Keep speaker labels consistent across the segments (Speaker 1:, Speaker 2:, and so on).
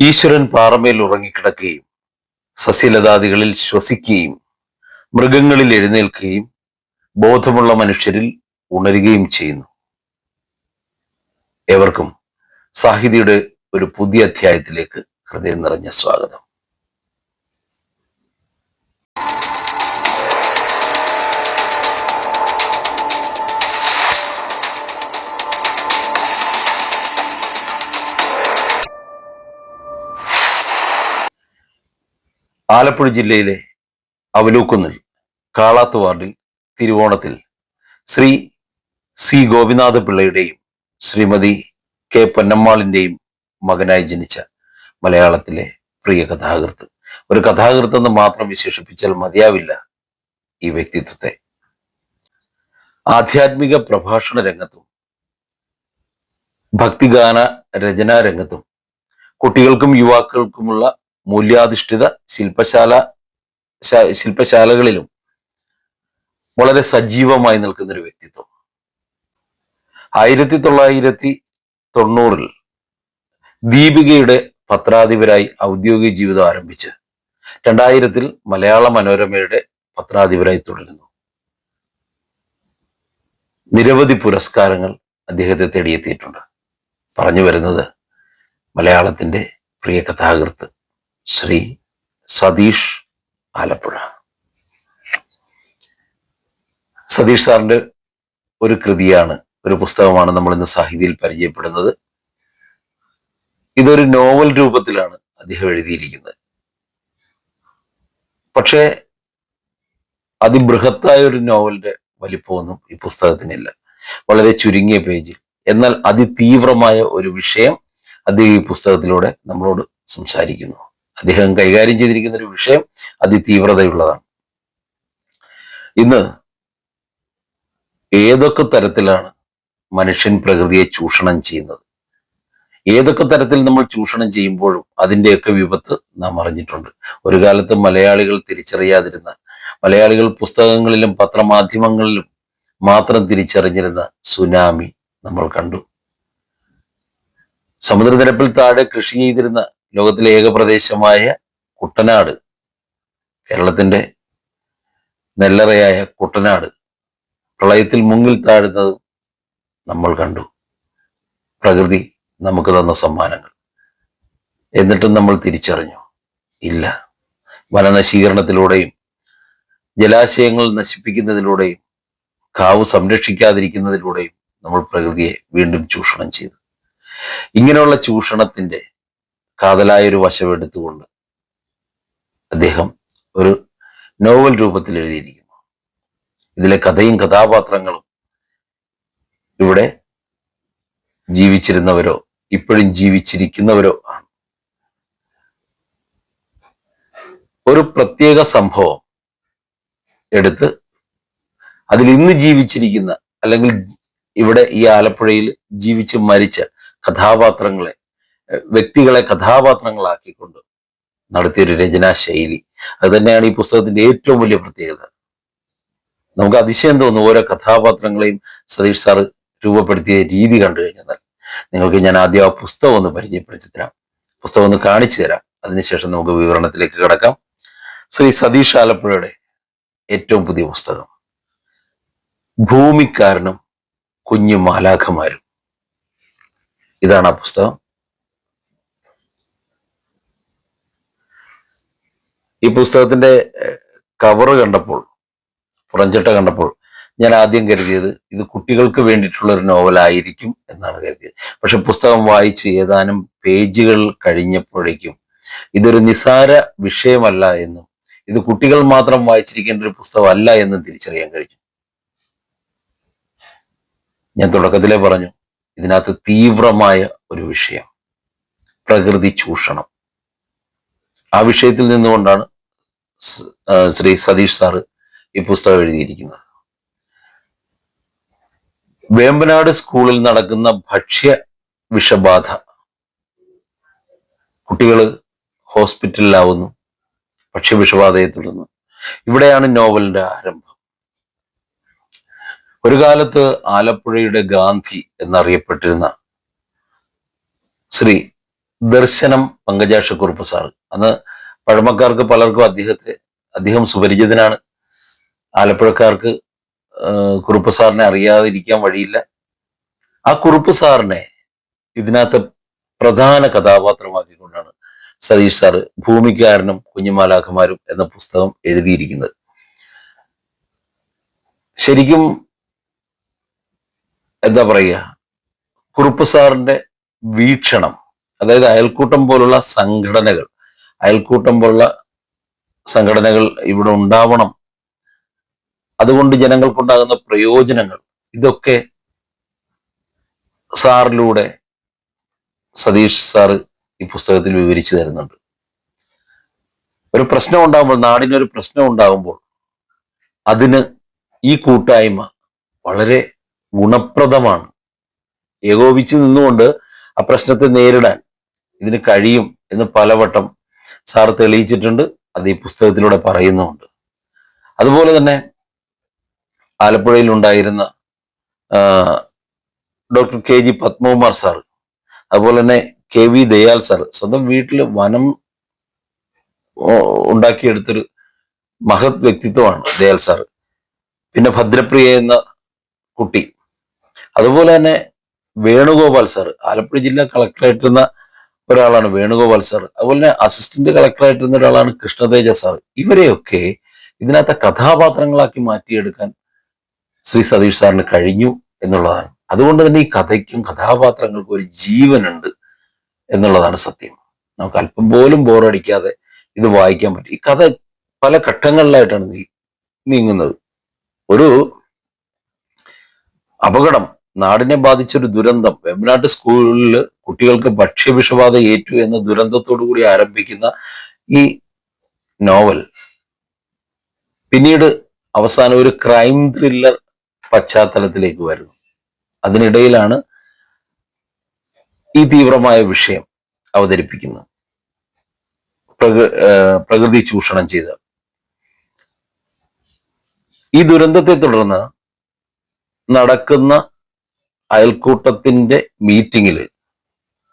Speaker 1: ഈശ്വരൻ പാറമേൽ ഉറങ്ങിക്കിടക്കുകയും സസ്യലതാദികളിൽ ശ്വസിക്കുകയും മൃഗങ്ങളിൽ എഴുന്നേൽക്കുകയും ബോധമുള്ള മനുഷ്യരിൽ ഉണരുകയും ചെയ്യുന്നു. ഏവർക്കും സാഹിതിയുടെ ഒരു പുതിയ അധ്യായത്തിലേക്ക് ഹൃദയം നിറഞ്ഞ സ്വാഗതം. ആലപ്പുഴ ജില്ലയിലെ അവലൂക്കുന്നിൽ കാളാത്ത് വാർഡിൽ തിരുവോണത്തിൽ ശ്രീ സി ഗോപിനാഥ പിള്ളയുടെയും ശ്രീമതി കെ പൊന്നമ്മാളിന്റെയും മകനായി ജനിച്ച മലയാളത്തിലെ പ്രിയ കഥാകൃത്ത്. ഒരു കഥാകൃത്ത് എന്ന് മാത്രം വിശേഷിപ്പിച്ചാൽ മതിയാവില്ല ഈ വ്യക്തിത്വത്തെ. ആധ്യാത്മിക പ്രഭാഷണ രംഗത്തും ഭക്തിഗാന രചനാ രംഗത്തും കുട്ടികൾക്കും യുവാക്കൾക്കുമുള്ള മൂല്യാധിഷ്ഠിത ശില്പശാല ശില്പശാലകളിലും വളരെ സജീവമായി നിൽക്കുന്ന ഒരു വ്യക്തിത്വം. ആയിരത്തി തൊള്ളായിരത്തി തൊണ്ണൂറിൽ ദീപികയുടെ പത്രാധിപരായി ഔദ്യോഗിക ജീവിതം ആരംഭിച്ച് രണ്ടായിരത്തിൽ മലയാള മനോരമയുടെ പത്രാധിപരായി തുടരുന്നു. നിരവധി പുരസ്കാരങ്ങൾ അദ്ദേഹത്തെ തേടിയെത്തിയിട്ടുണ്ട്. പറഞ്ഞു വരുന്നത് മലയാളത്തിന്റെ പ്രിയ കഥാകൃത്ത് ശ്രീ സതീഷ് ആലപ്പുഴ. സതീഷ് സാറിന്റെ ഒരു കൃതിയാണ് ഒരു പുസ്തകമാണ് നമ്മൾ ഇന്ന് സാഹിത്യയിൽ പരിചയപ്പെടുന്നത്. ഇതൊരു നോവൽ രൂപത്തിലാണ് അദ്ദേഹം എഴുതിയിരിക്കുന്നത്. പക്ഷേ അതിബൃഹത്തായ ഒരു നോവലിന്റെ വലിപ്പമൊന്നും ഈ പുസ്തകത്തിനില്ല. വളരെ ചുരുങ്ങിയ പേജിൽ. എന്നാൽ അതിതീവ്രമായ ഒരു വിഷയം അദ്ദേഹം ഈ പുസ്തകത്തിലൂടെ നമ്മളോട് സംസാരിക്കുന്നു. അദ്ദേഹം കൈകാര്യം ചെയ്തിരിക്കുന്ന ഒരു വിഷയം അതിതീവ്രതയുള്ളതാണ്. ഇന്ന് ഏതൊക്കെ തരത്തിലാണ് മനുഷ്യൻ പ്രകൃതിയെ ചൂഷണം ചെയ്യുന്നത്? ഏതൊക്കെ തരത്തിൽ നമ്മൾ ചൂഷണം ചെയ്യുമ്പോഴും അതിന്റെയൊക്കെ വിപത്ത് നാം അറിഞ്ഞിട്ടുണ്ട്. ഒരു കാലത്ത് മലയാളികൾ തിരിച്ചറിയാതിരുന്ന മലയാളികൾ പുസ്തകങ്ങളിലും പത്രമാധ്യമങ്ങളിലും മാത്രം തിരിച്ചറിഞ്ഞിരുന്ന സുനാമി നമ്മൾ കണ്ടു. സമുദ്രനിരപ്പിൽ താഴെ കൃഷി ചെയ്തിരുന്ന ലോകത്തിലെ ഏക പ്രദേശമായ കുട്ടനാട് കേരളത്തിന്റെ നെല്ലറയായ കുട്ടനാട് പ്രളയത്തിൽ മുങ്ങിൽ താഴുന്നത് നമ്മൾ കണ്ടു. പ്രകൃതി നമുക്ക് തന്ന സമ്മാനങ്ങൾ. എന്നിട്ടും നമ്മൾ തിരിച്ചറിഞ്ഞു. ഇല്ല. വനനശീകരണത്തിലൂടെയും ജലാശയങ്ങൾ നശിപ്പിക്കുന്നതിലൂടെയും കാവ് സംരക്ഷിക്കാതിരിക്കുന്നതിലൂടെയും നമ്മൾ പ്രകൃതിയെ വീണ്ടും ചൂഷണം ചെയ്തു. ഇങ്ങനെയുള്ള ചൂഷണത്തിന്റെ കാതലായ ഒരു വശമെടുത്തുകൊണ്ട് അദ്ദേഹം ഒരു നോവൽ രൂപത്തിൽ എഴുതിയിരിക്കുന്നു. ഇതിലെ കഥയും കഥാപാത്രങ്ങളും ഇവിടെ ജീവിച്ചിരുന്നവരോ ഇപ്പോഴും ജീവിച്ചിരിക്കുന്നവരോ ആണ്. ഒരു പ്രത്യേക സംഭവം എടുത്ത് അതിൽ ഇന്ന് ജീവിച്ചിരിക്കുന്ന അല്ലെങ്കിൽ ഇവിടെ ഈ ആലപ്പുഴയിൽ ജീവിച്ച് മരിച്ച കഥാപാത്രങ്ങളെ വ്യക്തികളെ കഥാപാത്രങ്ങളാക്കിക്കൊണ്ട് നടത്തിയൊരു രചനാ ശൈലി. അത് തന്നെയാണ് ഈ പുസ്തകത്തിന്റെ ഏറ്റവും വലിയ പ്രത്യേകത. നമുക്ക് അതിശയം തോന്നും ഓരോ കഥാപാത്രങ്ങളെയും സതീഷ് സാറ് രൂപപ്പെടുത്തിയ രീതി കണ്ടു കഴിഞ്ഞാൽ നിങ്ങൾക്ക് ഞാൻ ആദ്യം ആ പുസ്തകം ഒന്ന് പരിചയപ്പെടുത്തി തരാം. പുസ്തകം ഒന്ന് കാണിച്ചു തരാം. അതിനുശേഷം നമുക്ക് വിവരണത്തിലേക്ക് കിടക്കാം. ശ്രീ സതീഷ് ആലപ്പുഴയുടെ ഏറ്റവും പുതിയ പുസ്തകം. ഭൂമിക്കാരനും കുഞ്ഞു മാലാഖമാരും ഇതാണ് ആ പുസ്തകം. ഈ പുസ്തകത്തിന്റെ കവർ കണ്ടപ്പോൾ പുറഞ്ചട്ട കണ്ടപ്പോൾ ഞാൻ ആദ്യം കരുതിയത് ഇത് കുട്ടികൾക്ക് വേണ്ടിയിട്ടുള്ള ഒരു നോവലായിരിക്കും എന്നാണ് കരുതിയത്. പക്ഷെ പുസ്തകം വായിച്ച് ഏതാനും പേജുകൾ കഴിഞ്ഞപ്പോഴേക്കും ഇതൊരു നിസാര വിഷയമല്ല എന്നും ഇത് കുട്ടികൾ മാത്രം വായിച്ചിരിക്കേണ്ട ഒരു പുസ്തകമല്ല എന്നും തിരിച്ചറിയാൻ കഴിഞ്ഞു. ഞാൻ തുടക്കത്തിലേ പറഞ്ഞു ഇതിനകത്ത് തീവ്രമായ ഒരു വിഷയം പ്രകൃതി ചൂഷണം. ആ വിഷയത്തിൽ നിന്നുകൊണ്ടാണ് ശ്രീ സതീഷ് സാറ് ഈ പുസ്തകം എഴുതിയിരിക്കുന്നത്. വേമ്പനാട് സ്കൂളിൽ നടക്കുന്ന ഭക്ഷ്യ വിഷബാധ. കുട്ടികൾ ഹോസ്പിറ്റലിലാവുന്നു ഭക്ഷ്യ വിഷബാധയെ തുടർന്ന്. ഇവിടെയാണ് നോവലിന്റെ ആരംഭം. ഒരു കാലത്ത് ആലപ്പുഴയുടെ ഗാന്ധി എന്നറിയപ്പെട്ടിരുന്ന ശ്രീ ദർശനം പങ്കജാക്ഷക്കുറുപ്പ് സാർ അന്ന് പഴമക്കാർക്ക് പലർക്കും അദ്ദേഹത്തെ അദ്ദേഹം സുപരിചിതനാണ്. ആലപ്പുഴക്കാർക്ക് കുറുപ്പ് സാറിനെ അറിയാതിരിക്കാൻ വഴിയില്ല. ആ കുറുപ്പ് സാറിനെ ഇതിനകത്ത് പ്രധാന കഥാപാത്രമാക്കിക്കൊണ്ടാണ് സതീഷ് സാറ് ഭൂമിക്കാരനും കുഞ്ഞുമാലാഖമാരും എന്ന പുസ്തകം എഴുതിയിരിക്കുന്നത്. ശരിക്കും എന്താ പറയുക? കുറുപ്പ് സാറിന്റെ വീക്ഷണം അതായത് അയൽക്കൂട്ടം പോലുള്ള സംഘടനകൾ അയൽക്കൂട്ടം പോലുള്ള സംഘടനകൾ ഇവിടെ ഉണ്ടാവണം. അതുകൊണ്ട് ജനങ്ങൾക്കുണ്ടാകുന്ന പ്രയോജനങ്ങൾ ഇതൊക്കെ സാറിലൂടെ സതീഷ് സാറ് ഈ പുസ്തകത്തിൽ വിവരിച്ചു തരുന്നുണ്ട്. ഒരു പ്രശ്നം ഉണ്ടാകുമ്പോൾ നാടിനൊരു പ്രശ്നം ഉണ്ടാകുമ്പോൾ അതിന് ഈ കൂട്ടായ്മ വളരെ ഗുണപ്രദമാണ്. ഏകോപിച്ച് നിന്നുകൊണ്ട് ആ പ്രശ്നത്തെ നേരിടാൻ ഇതിന് കഴിയും എന്ന് പലവട്ടം സാർ തെളിയിച്ചിട്ടുണ്ട് അത് ഈ പുസ്തകത്തിലൂടെ പറയുന്നുമുണ്ട്. അതുപോലെ തന്നെ ആലപ്പുഴയിൽ ഉണ്ടായിരുന്ന doctor K G Padmakumar sir അതുപോലെ തന്നെ കെ വി ദയാൽ സാർ സ്വന്തം വീട്ടിൽ വനം ഉണ്ടാക്കിയെടുത്തൊരു മഹത് വ്യക്തിത്വമാണ് ദയാൽ സാർ. പിന്നെ ഭദ്രപ്രിയ എന്ന കുട്ടി. അതുപോലെ തന്നെ വേണുഗോപാൽ സാർ ആലപ്പുഴ ജില്ലാ കളക്ടറായിട്ടിരുന്ന ഒരാളാണ് വേണുഗോപാൽ സാർ അതുപോലെ തന്നെ അസിസ്റ്റന്റ് കളക്ടറായിട്ടിരുന്ന ഒരാളാണ് കൃഷ്ണതേജ സാർ ഇവരെയൊക്കെ ഇതിനകത്തെ കഥാപാത്രങ്ങളാക്കി മാറ്റിയെടുക്കാൻ ശ്രീ സതീഷ് സാറിന് കഴിഞ്ഞു എന്നുള്ളതാണ്. അതുകൊണ്ട് തന്നെ ഈ കഥയ്ക്കും കഥാപാത്രങ്ങൾക്കും ഒരു ജീവനുണ്ട് എന്നുള്ളതാണ് സത്യം. നമുക്ക് അല്പം പോലും ബോറടിക്കാതെ ഇത് വായിക്കാൻ പറ്റും. ഈ കഥ പല ഘട്ടങ്ങളിലായിട്ടാണ് നീ നീങ്ങുന്നത്. ഒരു അപകടം നാടിനെ ബാധിച്ചൊരു ദുരന്തം. വെമ്പനാട്ട് സ്കൂളിൽ കുട്ടികൾക്ക് ഭക്ഷ്യവിഷബാധ ഏറ്റു എന്ന ദുരന്തത്തോടു കൂടി ആരംഭിക്കുന്ന ഈ നോവൽ. പിന്നീട് അവസാനം ഒരു ക്രൈം ത്രില്ലർ പശ്ചാത്തലത്തിലേക്ക് വരുന്നു. അതിനിടയിലാണ് ഈ തീവ്രമായ വിഷയം അവതരിപ്പിക്കുന്നത്. പ്രകൃ പ്രകൃതി ചൂഷണം ചെയ്ത. ഈ ദുരന്തത്തെ തുടർന്ന് നടക്കുന്ന അയൽക്കൂട്ടത്തിന്റെ മീറ്റിംഗിൽ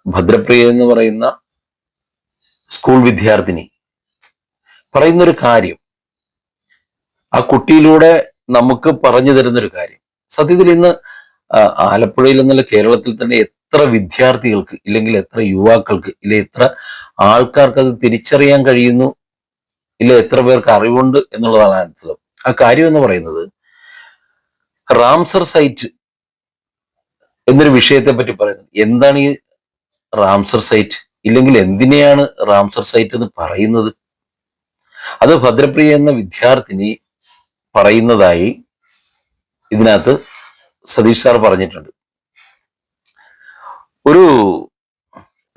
Speaker 1: ഭദ്രപ്രിയ എന്ന് പറയുന്ന സ്കൂൾ വിദ്യാർത്ഥിനി പറയുന്നൊരു കാര്യം. ആ കുട്ടിയിലൂടെ നമുക്ക് പറഞ്ഞു തരുന്നൊരു കാര്യം. സത്യത്തിൽ ഇന്ന് ആലപ്പുഴയിൽ എന്നല്ല കേരളത്തിൽ തന്നെ എത്ര വിദ്യാർത്ഥികൾക്ക് ഇല്ലെങ്കിൽ എത്ര യുവാക്കൾക്ക് ഇല്ല എത്ര ആൾക്കാർക്ക് അത് തിരിച്ചറിയാൻ കഴിയുന്നു ഇല്ല എത്ര പേർക്ക് അറിവുണ്ട് എന്നുള്ളതാണ് അത്ഭുതം ആ കാര്യം എന്ന് പറയുന്നത് റാംസർ സൈറ്റ് എന്നൊരു വിഷയത്തെ പറ്റി പറയുന്നത് എന്താണ് ഈ റാംസർ സൈറ്റ്? ഇല്ലെങ്കിൽ എന്തിനെയാണ് റാംസർ സൈറ്റ് എന്ന് പറയുന്നത്? അത് ഭദ്രപ്രിയ എന്ന വിദ്യാർത്ഥിനി പറയുന്നതായി ഇതിനകത്ത് സതീഷ് സാർ പറഞ്ഞിട്ടുണ്ട്. ഒരു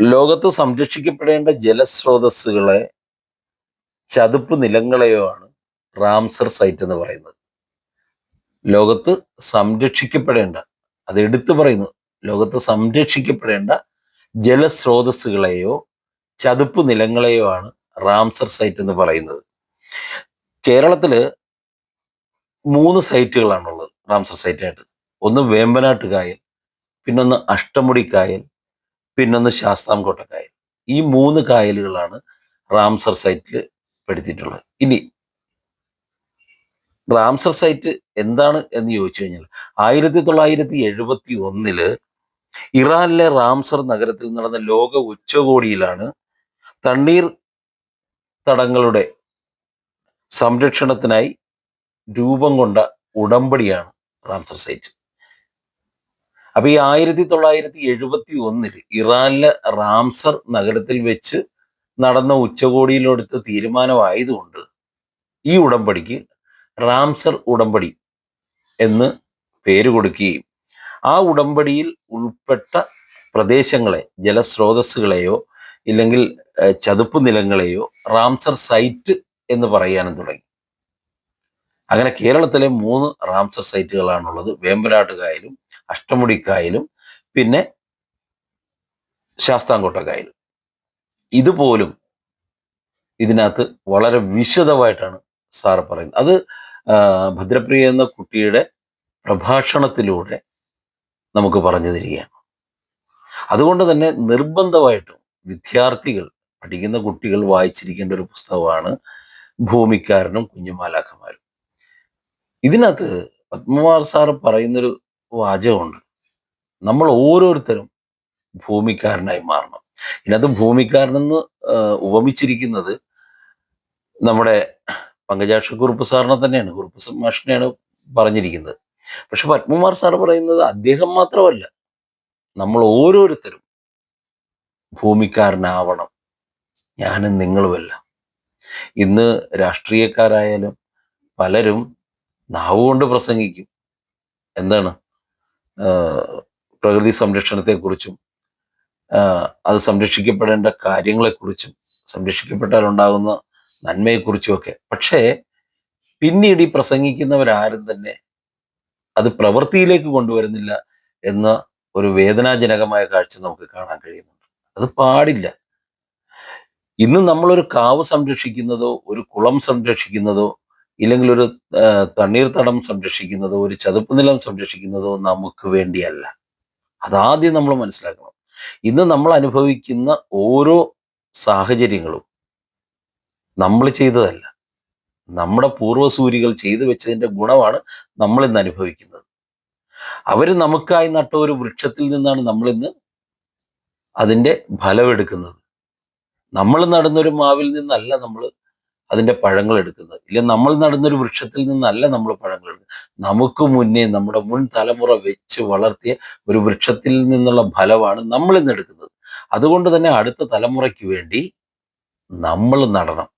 Speaker 1: ലോകത്ത് സംരക്ഷിക്കപ്പെടേണ്ട ജലസ്രോതസ്സുകളെ ചതുപ്പ് നിലങ്ങളെയോ ആണ് റാംസർ സൈറ്റ് എന്ന് പറയുന്നത്. ലോകത്ത് സംരക്ഷിക്കപ്പെടേണ്ട അത് എടുത്തു പറയുന്നു. ലോകത്ത് സംരക്ഷിക്കപ്പെടേണ്ട ജലസ്രോതസ്സുകളെയോ ചതുപ്പ് നിലങ്ങളെയോ ആണ് റാംസർ സൈറ്റ് എന്ന് പറയുന്നത്. കേരളത്തിൽ മൂന്ന് സൈറ്റുകളാണുള്ളത് റാംസർ സൈറ്റായിട്ട്. ഒന്ന് വേമ്പനാട്ട് കായൽ പിന്നൊന്ന് അഷ്ടമുടി കായൽ പിന്നൊന്ന് ശാസ്താംകോട്ട കായൽ ഈ മൂന്ന് കായലുകളാണ് റാംസർ സൈറ്റിൽ പെടുത്തിയിട്ടുള്ളത്. ഇനി റാംസർ സൈറ്റ് എന്താണ് എന്ന് ചോദിച്ചു കഴിഞ്ഞാൽ ആയിരത്തി തൊള്ളായിരത്തി എഴുപത്തി ഒന്നിൽ ഇറാനിലെ റാംസർ നഗരത്തിൽ നടന്ന ലോക ഉച്ചകോടിയിലാണ് തണ്ണീർ തടങ്ങളുടെ സംരക്ഷണത്തിനായി രൂപം കൊണ്ട ഉടമ്പടിയാണ് റാംസർ സൈറ്റ്. അപ്പൊ ഈ ആയിരത്തി തൊള്ളായിരത്തി എഴുപത്തി ഒന്നിൽ ഇറാനിലെ റാംസർ നഗരത്തിൽ വെച്ച് നടന്ന ഉച്ചകോടിയിലെടുത്ത തീരുമാനമായതുകൊണ്ട് ഈ ഉടമ്പടിക്ക് റാംസർ ഉടമ്പടി എന്ന് പേര് കൊടുക്കുകയും ആ ഉടമ്പടിയിൽ ഉൾപ്പെട്ട പ്രദേശങ്ങളെ ജലസ്രോതസ്സുകളെയോ ഇല്ലെങ്കിൽ ചതുപ്പ് നിലങ്ങളെയോ റാംസർ സൈറ്റ് എന്ന് പറയാനും തുടങ്ങി. അങ്ങനെ കേരളത്തിലെ മൂന്ന് റാംസർ സൈറ്റുകളാണുള്ളത്. വേമ്പനാട്ട് കായലും അഷ്ടമുടി കായലും പിന്നെ ശാസ്താംകോട്ട കായലും ഇതുപോലും ഇതിനകത്ത് വളരെ വിശദമായിട്ടാണ് സാർ പറയുന്നത്. അത് ഭദ്രപ്രിയ എന്ന കുട്ടിയുടെ പ്രഭാഷണത്തിലൂടെ നമുക്ക് പറഞ്ഞു തരികയാണ്. അതുകൊണ്ട് തന്നെ നിർബന്ധമായിട്ടും വിദ്യാർത്ഥികൾ പഠിക്കുന്ന കുട്ടികൾ വായിച്ചിരിക്കേണ്ട ഒരു പുസ്തകമാണ് ഭൂമിക്കാരനും കുഞ്ഞുമാലാക്കന്മാരും ഇതിനകത്ത് പത്മകുമാർ സാറ് പറയുന്നൊരു വാചകമുണ്ട്. നമ്മൾ ഓരോരുത്തരും ഭൂമിക്കാരനായി മാറണം. ഇതിനകത്ത് ഭൂമിക്കാരനെന്ന് ഉപമിച്ചിരിക്കുന്നത് നമ്മുടെ പങ്കജാക്ഷ കുറുപ്പ് സാറിനെ തന്നെയാണ്. കുറുപ്പ് മാഷിനെയാണ് പറഞ്ഞിരിക്കുന്നത്. പക്ഷെ പത്മകുമാർ സാർ പറയുന്നത് അദ്ദേഹം മാത്രമല്ല. നമ്മൾ ഓരോരുത്തരും ഭൂമിക്കാരനാവണം. ഞാനും നിങ്ങളുമെല്ലാം. ഇന്ന് രാഷ്ട്രീയക്കാരായാലും പലരും നാവുകൊണ്ട് പ്രസംഗിക്കും. എന്താണ്? പ്രകൃതി സംരക്ഷണത്തെക്കുറിച്ചും അത് സംരക്ഷിക്കപ്പെടേണ്ട കാര്യങ്ങളെക്കുറിച്ചും സംരക്ഷിക്കപ്പെട്ടാൽ ഉണ്ടാകുന്ന നന്മയെക്കുറിച്ചുമൊക്കെ. പക്ഷേ പിന്നീട് ഈ പ്രസംഗിക്കുന്നവരാരും തന്നെ അത് പ്രവൃത്തിയിലേക്ക് കൊണ്ടുവരുന്നില്ല എന്ന ഒരു വേദനാജനകമായ കാഴ്ച നമുക്ക് കാണാൻ കഴിയുന്നുണ്ട്. അത് പാടില്ല. ഇന്ന് നമ്മളൊരു കാവ് സംരക്ഷിക്കുന്നതോ ഒരു കുളം സംരക്ഷിക്കുന്നതോ ഇല്ലെങ്കിൽ ഒരു തണ്ണീർത്തടം സംരക്ഷിക്കുന്നതോ ഒരു ചതുപ്പ് നിലം സംരക്ഷിക്കുന്നതോ നമുക്ക് വേണ്ടിയല്ല. അതാദ്യം നമ്മൾ മനസ്സിലാക്കണം. ഇന്ന് നമ്മൾ അനുഭവിക്കുന്ന ഓരോ സാഹചര്യങ്ങളും നമ്മൾ ചെയ്തതല്ല. നമ്മുടെ പൂർവസൂരികൾ ചെയ്തു വെച്ചതിന്റെ ഗുണമാണ് നമ്മൾ ഇന്ന് അനുഭവിക്കുന്നത്. അവർ നമുക്കായി നട്ട ഒരു വൃക്ഷത്തിൽ നിന്നാണ് നമ്മളിന്ന് അതിന്റെ ഫലമെടുക്കുന്നത് നമ്മൾ നടുന്നൊരു മാവിൽ നിന്നല്ല നമ്മൾ അതിന്റെ പഴങ്ങൾ എടുക്കുന്നത്. ഇല്ല നമ്മൾ നടുന്നൊരു വൃക്ഷത്തിൽ നിന്നല്ല നമ്മൾ പഴങ്ങൾ എടുക്കുന്നത്. നമുക്ക് മുന്നേ നമ്മുടെ മുൻ തലമുറ വെച്ച് വളർത്തിയ ഒരു വൃക്ഷത്തിൽ നിന്നുള്ള ഫലമാണ് നമ്മൾ ഇന്ന് എടുക്കുന്നത്. അതുകൊണ്ട് തന്നെ അടുത്ത തലമുറയ്ക്ക് വേണ്ടി നമ്മൾ നടണം.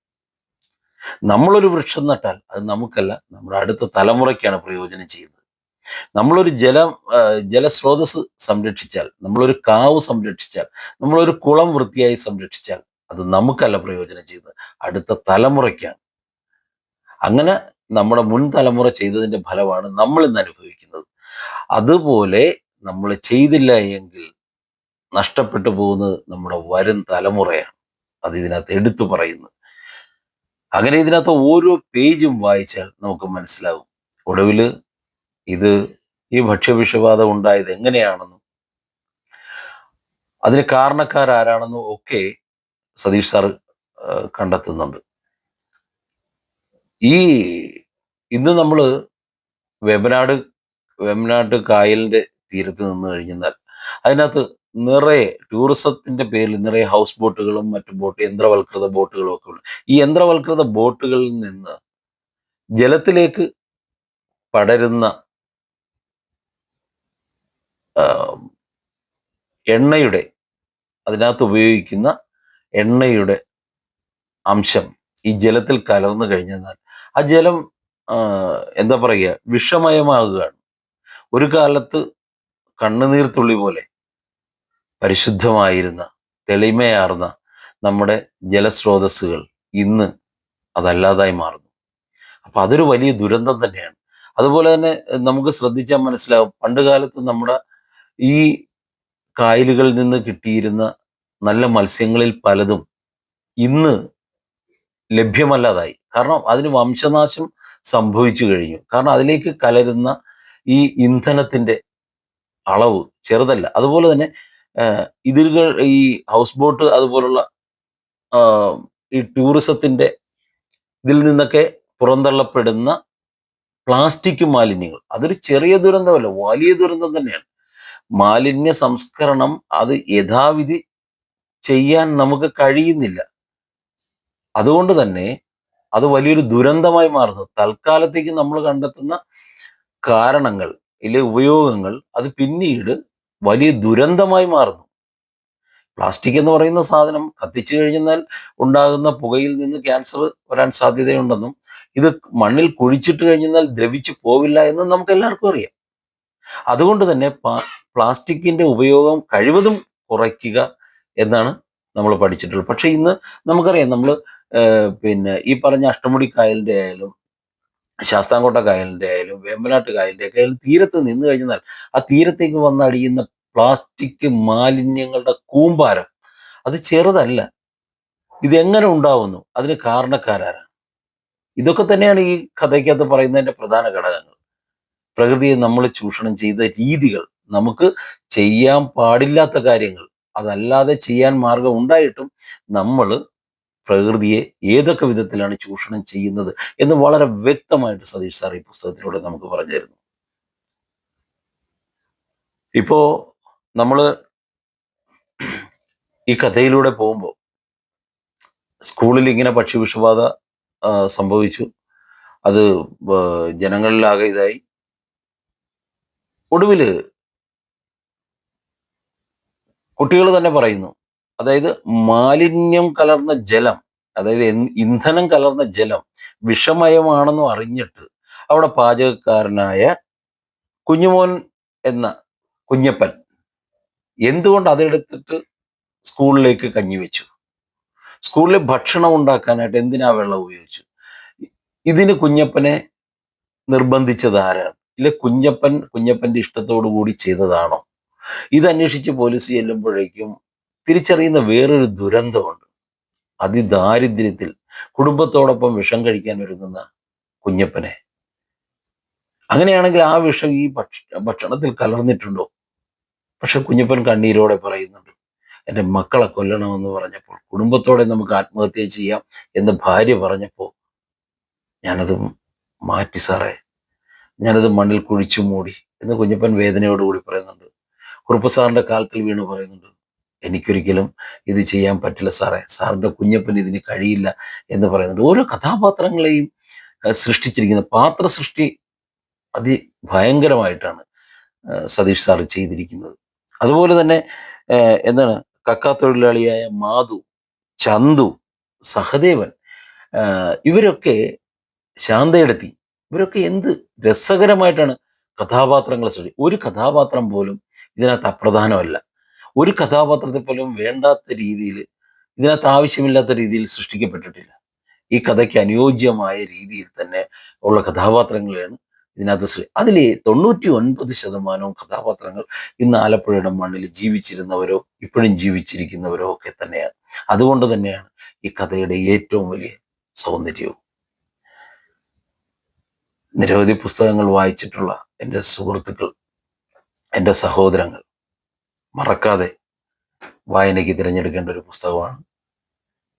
Speaker 1: നമ്മളൊരു വൃക്ഷം നട്ടാൽ അത് നമുക്കല്ല നമ്മുടെ അടുത്ത തലമുറയ്ക്കാണ് പ്രയോജനം ചെയ്യുന്നത്. നമ്മളൊരു ജലം ജലസ്രോതസ് സംരക്ഷിച്ചാൽ നമ്മളൊരു കാവ് സംരക്ഷിച്ചാൽ നമ്മളൊരു കുളം വൃത്തിയായി സംരക്ഷിച്ചാൽ അത് നമുക്കല്ല പ്രയോജനം ചെയ്യുന്നത്. അടുത്ത തലമുറയ്ക്കാണ്. അങ്ങനെ നമ്മുടെ മുൻ തലമുറ ചെയ്തതിന്റെ ഫലമാണ് നമ്മൾ ഇന്ന് അനുഭവിക്കുന്നത്. അതുപോലെ നമ്മൾ ചെയ്തില്ല എങ്കിൽ നഷ്ടപ്പെട്ടു പോകുന്നത് നമ്മുടെ വരും തലമുറയാണ്. അത് ഇതിനകത്ത് എടുത്തു പറയുന്നു. അങ്ങനെ ഇതിനകത്ത് ഓരോ പേജും വായിച്ചാൽ നമുക്ക് മനസ്സിലാവും. ഒടുവിൽ ഇത് ഈ ഭക്ഷ്യവിഷബാധ ഉണ്ടായത് എങ്ങനെയാണെന്നും അതിന് കാരണക്കാരാരാണെന്നും ഒക്കെ സതീഷ് സാർ കണ്ടെത്തുന്നുണ്ട്. ഈ ഇന്ന് നമ്മൾ വേമ്പനാട് വേമ്പനാട്ട് കായലിന്റെ തീരത്ത് നിന്ന് കഴിഞ്ഞാൽ അതിനകത്ത് നിറയെ ടൂറിസത്തിന്റെ പേരിൽ നിറയെ ഹൗസ് ബോട്ടുകളും മറ്റു ബോട്ട് യന്ത്രവൽകൃത ബോട്ടുകളും ഒക്കെ ഉണ്ട്. ഈ യന്ത്രവൽകൃത ബോട്ടുകളിൽ നിന്ന് ജലത്തിലേക്ക് പടരുന്ന എണ്ണയുടെ അതിനകത്ത് ഉപയോഗിക്കുന്ന എണ്ണയുടെ അംശം ഈ ജലത്തിൽ കലർന്നു കഴിഞ്ഞാൽ ആ ജലം എന്താ പറയുക വിഷമയമാകുകയാണ്. ഒരു കാലത്ത് കണ്ണുനീർത്തുള്ളി പോലെ പരിശുദ്ധമായിരുന്ന തെളിമയാർന്ന നമ്മുടെ ജലസ്രോതസ്സുകൾ ഇന്ന് അതല്ലാതായി മാറുന്നു. അപ്പൊ അതൊരു വലിയ ദുരന്തം തന്നെയാണ്. അതുപോലെ തന്നെ നമുക്ക് ശ്രദ്ധിച്ചാൽ മനസ്സിലാവും പണ്ട് കാലത്ത് നമ്മുടെ ഈ കായലുകളിൽ നിന്ന് കിട്ടിയിരുന്ന നല്ല മത്സ്യങ്ങളിൽ പലതും ഇന്ന് ലഭ്യമല്ലാതായി. കാരണം അതിന് വംശനാശം സംഭവിച്ചു കഴിഞ്ഞു. കാരണം അതിലേക്ക് കലരുന്ന ഈ ഇന്ധനത്തിന്റെ അളവ് ചെറുതല്ല. അതുപോലെ തന്നെ ഇതിലുകൾ ഈ ഹൗസ് ബോട്ട് അതുപോലുള്ള ഈ ടൂറിസത്തിന്റെ ഇതിൽ നിന്നൊക്കെ പുറന്തള്ളപ്പെടുന്ന പ്ലാസ്റ്റിക് മാലിന്യങ്ങൾ. അതൊരു ചെറിയ ദുരന്തമല്ല വലിയ ദുരന്തം തന്നെയാണ്. മാലിന്യ സംസ്കരണം അത് യഥാവിധി ചെയ്യാൻ നമുക്ക് കഴിയുന്നില്ല. അതുകൊണ്ട് തന്നെ അത് വലിയൊരു ദുരന്തമായി മാറുന്നു. തൽക്കാലത്തേക്ക് നമ്മൾ കണ്ടെത്തുന്ന കാരണങ്ങൾ ഇല്ലെ ഉപയോഗങ്ങൾ അത് പിന്നീട് വലിയ ദുരന്തമായി മാറുന്നു. പ്ലാസ്റ്റിക് എന്ന് പറയുന്ന സാധനം കത്തിച്ചു കഴിഞ്ഞാൽ ഉണ്ടാകുന്ന പുകയിൽ നിന്ന് ക്യാൻസർ വരാൻ സാധ്യതയുണ്ടെന്നും ഇത് മണ്ണിൽ കുഴിച്ചിട്ട് കഴിഞ്ഞാൽ ദ്രവിച്ചു പോവില്ല എന്നും നമുക്ക് എല്ലാവർക്കും അറിയാം. അതുകൊണ്ട് തന്നെ പ്ലാസ്റ്റിക്കിന്റെ ഉപയോഗം കഴിവതും കുറയ്ക്കുക എന്നാണ് നമ്മൾ പഠിച്ചിട്ടുള്ളത്. പക്ഷെ ഇന്ന് നമുക്കറിയാം നമ്മൾ പിന്നെ ഈ പറഞ്ഞ അഷ്ടമുടി കായലിന്റെ ആയാലും ശാസ്താംകോട്ട കായലിന്റെ ആയാലും വേമ്പനാട്ട് കായലിന്റെ ഒക്കെ ആയാലും തീരത്ത് നിന്ന് കഴിഞ്ഞാൽ ആ തീരത്തേക്ക് വന്നടിയുന്ന പ്ലാസ്റ്റിക് മാലിന്യങ്ങളുടെ കൂമ്പാരം അത് ചെറുതല്ല. ഇതെങ്ങനെ ഉണ്ടാവുന്നു? അതിന് കാരണക്കാരാണ് ഇതൊക്കെ തന്നെയാണ് ഈ കഥയ്ക്കകത്ത് പറയുന്നതിന്റെ പ്രധാന ഘടകങ്ങൾ. പ്രകൃതിയെ നമ്മൾ ചൂഷണം ചെയ്ത രീതികൾ നമുക്ക് ചെയ്യാൻ പാടില്ലാത്ത കാര്യങ്ങൾ അതല്ലാതെ ചെയ്യാൻ മാർഗം ഉണ്ടായിട്ടും നമ്മൾ പ്രകൃതിയെ ഏതൊക്കെ വിധത്തിലാണ് ചൂഷണം ചെയ്യുന്നത് എന്ന് വളരെ വ്യക്തമായിട്ട് സതീഷ് സാർ ഈ പുസ്തകത്തിലൂടെ നമുക്ക് പറഞ്ഞിരുന്നു. ഇപ്പോ നമ്മൾ ഈ കഥയിലൂടെ പോകുമ്പോൾ സ്കൂളിൽ ഇങ്ങനെ പക്ഷി വിഷബാധ സംഭവിച്ചു. അത് ജനങ്ങളിലാകെ ഇതായി. ഒടുവിൽ കുട്ടികൾ തന്നെ പറയുന്നു അതായത് മാലിന്യം കലർന്ന ജലം അതായത് ഇന്ധനം കലർന്ന ജലം വിഷമയമാണെന്നും അറിഞ്ഞിട്ട് അവിടെ പാചകക്കാരനായ കുഞ്ഞുമോൻ എന്ന കുഞ്ഞപ്പൻ എന്തുകൊണ്ട് അതെടുത്തിട്ട് സ്കൂളിലേക്ക് കഞ്ഞി വെച്ചു? സ്കൂളിൽ ഭക്ഷണം ഉണ്ടാക്കാനായിട്ട് എന്തിനാ വെള്ളം ഉപയോഗിച്ചു? ഇതിന് കുഞ്ഞപ്പനെ നിർബന്ധിച്ചത് ആരാണ്? ഇല്ല കുഞ്ഞപ്പൻ കുഞ്ഞപ്പന്റെ ഇഷ്ടത്തോടു കൂടി ചെയ്തതാണോ? ഇതന്വേഷിച്ച് പോലീസ് ചെല്ലുമ്പോഴേക്കും തിരിച്ചറിയുന്ന വേറൊരു ദുരന്തമുണ്ട്. അതിദാരിദ്ര്യത്തിൽ കുടുംബത്തോടൊപ്പം വിഷം കഴിക്കാൻ ഒരുങ്ങുന്ന കുഞ്ഞപ്പനെ. അങ്ങനെയാണെങ്കിൽ ആ വിഷം ഈ ഭക്ഷ ഭക്ഷണത്തിൽ കലർന്നിട്ടുണ്ടോ? പക്ഷെ കുഞ്ഞപ്പൻ കണ്ണീരോടെ പറയുന്നുണ്ട് എന്റെ മക്കളെ കൊല്ലണമെന്ന് പറഞ്ഞപ്പോൾ കുടുംബത്തോടെ നമുക്ക് ആത്മഹത്യ ചെയ്യാം എന്ന് ഭാര്യ പറഞ്ഞപ്പോൾ ഞാനത് മാറ്റി സാറേ. ഞാനത് മണ്ണിൽ കുഴിച്ചു മൂടി എന്ന് കുഞ്ഞപ്പൻ വേദനയോടുകൂടി പറയുന്നുണ്ട്. കുറുപ്പ് സാറിന്റെ കാലത്തിൽ വീണ് പറയുന്നുണ്ട് എനിക്കൊരിക്കലും ഇത് ചെയ്യാൻ പറ്റില്ല സാറേ. സാറിന്റെ കുഞ്ഞപ്പൻ ഇതിന് കഴിയില്ല എന്ന് പറയുന്നുണ്ട്. ഓരോ കഥാപാത്രങ്ങളെയും സൃഷ്ടിച്ചിരിക്കുന്ന പാത്ര സൃഷ്ടി അതി ഭയങ്കരമായിട്ടാണ് സതീഷ് സാർ ചെയ്തിരിക്കുന്നത്. അതുപോലെ തന്നെ എന്താണ് കക്കാത്തൊഴിലാളിയായ മാധു ചന്തു സഹദേവൻ ഇവരൊക്കെ ശാന്തയെടുത്തി. ഇവരൊക്കെ എന്ത് രസകരമായിട്ടാണ് കഥാപാത്രങ്ങളെ സൃഷ്ടി ഒരു കഥാപാത്രം പോലും ഇതിനകത്ത് അപ്രധാനമല്ല. ഒരു കഥാപാത്രത്തെ പോലും വേണ്ടാത്ത രീതിയിൽ ഇതിനകത്ത് ആവശ്യമില്ലാത്ത രീതിയിൽ സൃഷ്ടിക്കപ്പെട്ടിട്ടില്ല. ഈ കഥയ്ക്ക് അനുയോജ്യമായ രീതിയിൽ തന്നെ ഉള്ള കഥാപാത്രങ്ങളെയാണ് ഇതിനകത്ത് അതിൽ തൊണ്ണൂറ്റി ഒൻപത് ശതമാനവും കഥാപാത്രങ്ങൾ ഇന്ന് ആലപ്പുഴയുടെ മണ്ണിൽ ജീവിച്ചിരുന്നവരോ ഇപ്പോഴും ജീവിച്ചിരിക്കുന്നവരോ ഒക്കെ തന്നെയാണ്. അതുകൊണ്ട് തന്നെയാണ് ഈ കഥയുടെ ഏറ്റവും വലിയ സൗന്ദര്യവും. നിരവധി പുസ്തകങ്ങൾ വായിച്ചിട്ടുള്ള എന്റെ സുഹൃത്തുക്കൾ എന്റെ സഹോദരങ്ങൾ മറക്കാതെ വായനയ്ക്ക് തിരഞ്ഞെടുക്കേണ്ട ഒരു പുസ്തകമാണ്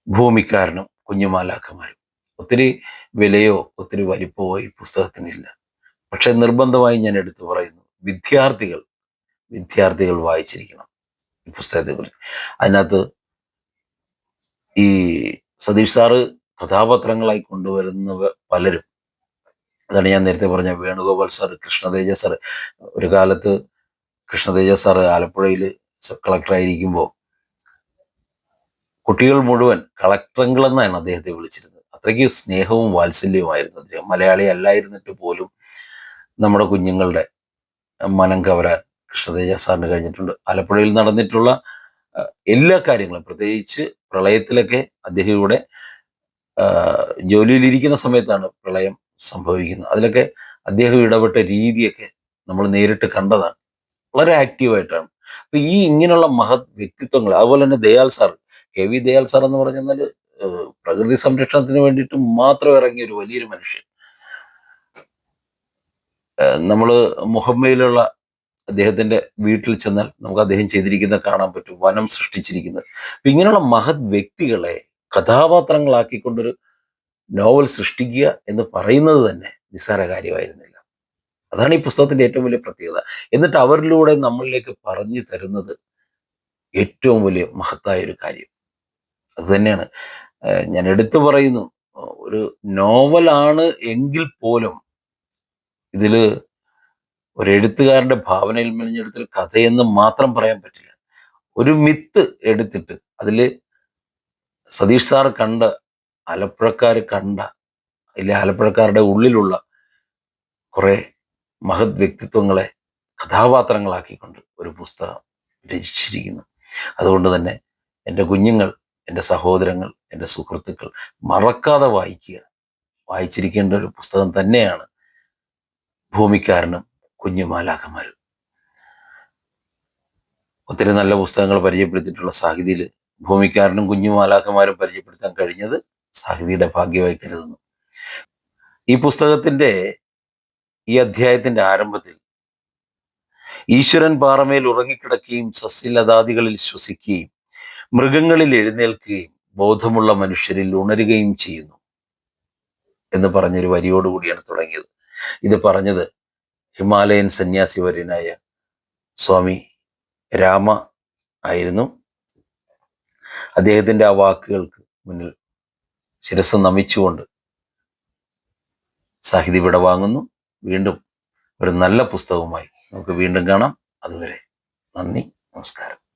Speaker 1: ഭൂമിക്കാരനും കുഞ്ഞുമാലാക്കന്മാരും ഒത്തിരി വിലയോ ഒത്തിരി വലിപ്പമോ ഈ പുസ്തകത്തിനില്ല. പക്ഷെ നിർബന്ധമായി ഞാൻ എടുത്തു പറയുന്നു വിദ്യാർത്ഥികൾ വിദ്യാർത്ഥികൾ വായിച്ചിരിക്കണം ഈ പുസ്തകത്തെക്കുറിച്ച് അതിനകത്ത് ഈ സതീഷ് സാറ് കഥാപാത്രങ്ങളായി കൊണ്ടുവരുന്നവ പലരും. അതാണ് ഞാൻ നേരത്തെ പറഞ്ഞ വേണുഗോപാൽ സാറ് കൃഷ്ണതേജ സാറ് ഒരു കാലത്ത് കൃഷ്ണതേജ സാറ് ആലപ്പുഴയിൽ കളക്ടറായിരിക്കുമ്പോൾ കുട്ടികൾ മുഴുവൻ കളക്ടറെങ്കിലെന്നാണ് അദ്ദേഹത്തെ വിളിച്ചിരുന്നത്. അത്രയ്ക്ക് സ്നേഹവും വാത്സല്യവുമായിരുന്നു അദ്ദേഹം. മലയാളി അല്ലായിരുന്നിട്ട് പോലും നമ്മുടെ കുഞ്ഞുങ്ങളുടെ മനം കവരാൻ കൃഷ്ണതേജ സാറിന് കഴിഞ്ഞിട്ടുണ്ട്. ആലപ്പുഴയിൽ നടന്നിട്ടുള്ള എല്ലാ കാര്യങ്ങളും പ്രത്യേകിച്ച് പ്രളയത്തിലൊക്കെ അദ്ദേഹം ഇവിടെ ജോലിയിലിരിക്കുന്ന സമയത്താണ് പ്രളയം സംഭവിക്കുന്നത്. അതിലൊക്കെ അദ്ദേഹം ഇടപെട്ട രീതിയൊക്കെ നമ്മൾ നേരിട്ട് കണ്ടതാണ്. വളരെ ആക്റ്റീവായിട്ടാണ് അപ്പൊ ഈ ഇങ്ങനെയുള്ള മഹത് വ്യക്തിത്വങ്ങൾ അതുപോലെ തന്നെ Dayal sir K V Dayal sir എന്ന് പറഞ്ഞാൽ പ്രകൃതി സംരക്ഷണത്തിന് വേണ്ടിയിട്ട് മാത്രം ഇറങ്ങിയ ഒരു വലിയൊരു മനുഷ്യൻ. നമ്മൾ മുഹമ്മയിലുള്ള അദ്ദേഹത്തിന്റെ വീട്ടിൽ ചെന്നാൽ നമുക്ക് അദ്ദേഹം ചെയ്തിരിക്കുന്ന കാണാൻ പറ്റും വനം സൃഷ്ടിച്ചിരിക്കുന്നത്. അപ്പൊ ഇങ്ങനെയുള്ള മഹത് വ്യക്തികളെ കഥാപാത്രങ്ങളാക്കിക്കൊണ്ടൊരു നോവൽ സൃഷ്ടിക്കുക എന്ന് പറയുന്നത് തന്നെ നിസ്സാര കാര്യമായിരുന്നില്ല. അതാണ് ഈ പുസ്തകത്തിന്റെ ഏറ്റവും വലിയ പ്രത്യേകത. എന്നിട്ട് അവരിലൂടെ നമ്മളിലേക്ക് പറഞ്ഞു തരുന്നത് ഏറ്റവും വലിയ മഹത്തായ ഒരു കാര്യം. അത് തന്നെയാണ്. ഞാൻ എടുത്തു പറയുന്നു. ഒരു നോവലാണ് എങ്കിൽ പോലും ഇതിൽ ഒരു എഴുത്തുകാരന്റെ ഭാവനയിൽ മെലിഞ്ഞെടുത്തൊരു കഥയെന്ന് മാത്രം പറയാൻ പറ്റില്ല. ഒരു മിത്ത് എടുത്തിട്ട് അതിൽ സതീഷ് സാർ കണ്ട ആലപ്പുഴക്കാർ കണ്ട ഇല്ല ആലപ്പുഴക്കാരുടെ ഉള്ളിലുള്ള കുറെ മഹത് വ്യക്തിത്വങ്ങളെ കഥാപാത്രങ്ങളാക്കിക്കൊണ്ട് ഒരു പുസ്തകം രചിച്ചിരിക്കുന്നു. അതുകൊണ്ട് തന്നെ എന്റെ കുഞ്ഞുങ്ങൾ എന്റെ സഹോദരങ്ങൾ എന്റെ സുഹൃത്തുക്കൾ മറക്കാതെ വായിക്കുക. വായിച്ചിരിക്കേണ്ട ഒരു പുസ്തകം തന്നെയാണ് ഭൂമിക്കാരനും കുഞ്ഞുമാലാഖമാരും. ഒത്തിരി നല്ല പുസ്തകങ്ങൾ പരിചയപ്പെടുത്തിയിട്ടുള്ള സാഹിതിയിൽ ഭൂമിക്കാരനും കുഞ്ഞുമാലാഖമാരും പരിചയപ്പെടുത്താൻ കഴിഞ്ഞത് സാഹിതിയുടെ ഭാഗ്യമായി കരുതുന്നു. ഈ പുസ്തകത്തിന്റെ ഈ അധ്യായത്തിന്റെ ആരംഭത്തിൽ ഈശ്വരൻ പാറമേൽ ഉറങ്ങിക്കിടക്കുകയും സസ്യലതാദികളിൽ ശ്വസിക്കുകയും മൃഗങ്ങളിൽ എഴുന്നേൽക്കുകയും ബോധമുള്ള മനുഷ്യരിൽ ഉണരുകയും ചെയ്യുന്നു എന്ന് പറഞ്ഞൊരു വരിയോടുകൂടിയാണ് തുടങ്ങിയത്. ഇത് പറഞ്ഞത് ഹിമാലയൻ സന്യാസി വര്യനായ സ്വാമി രാമ ആയിരുന്നു. അദ്ദേഹത്തിന്റെ ആ വാക്കുകൾക്ക് മുന്നിൽ ശിരസ് നമിച്ചുകൊണ്ട് സാഹിതി വിടവാങ്ങുന്നു. വീണ്ടും ഒരു നല്ല പുസ്തകവുമായി നമുക്ക് വീണ്ടും കാണാം. അതുവരെ നന്ദി നമസ്കാരം.